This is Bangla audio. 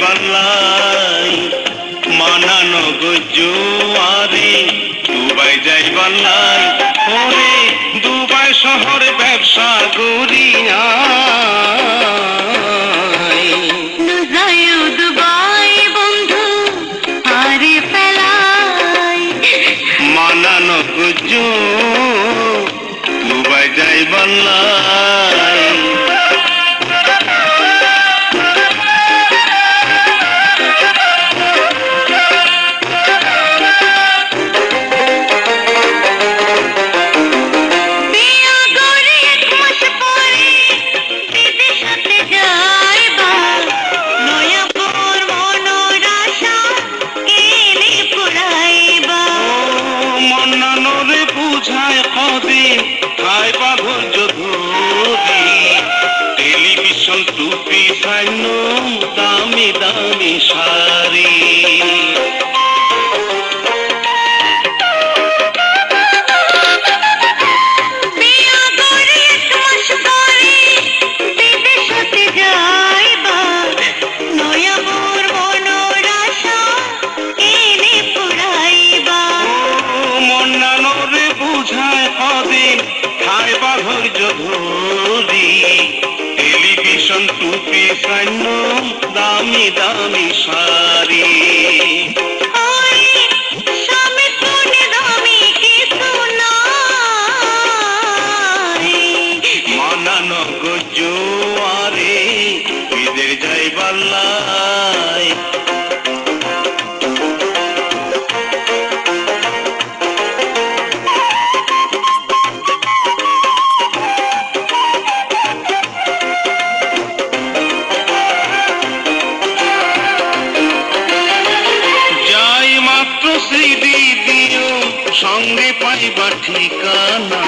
বাল্লাই মানানো আরে দুবাই যাই বাল্লাই ওরে দুবাই শহর ব্যবসা গরিয়া মানানো জো দুবাই যাই বাল্লাই। বুঝায় কদিন হায় পাগল ধরি টেলিভিশন টুপি সাইন দামি দামি শাড়ি। পাগল ধরি টেলিভিশন টুপি সাইন দামি দামি শাড়ি। মানানো গজুয়ারে বিদের যাইবার মাত্র সেই দিও সঙ্গে পাইবা ঠিকানা।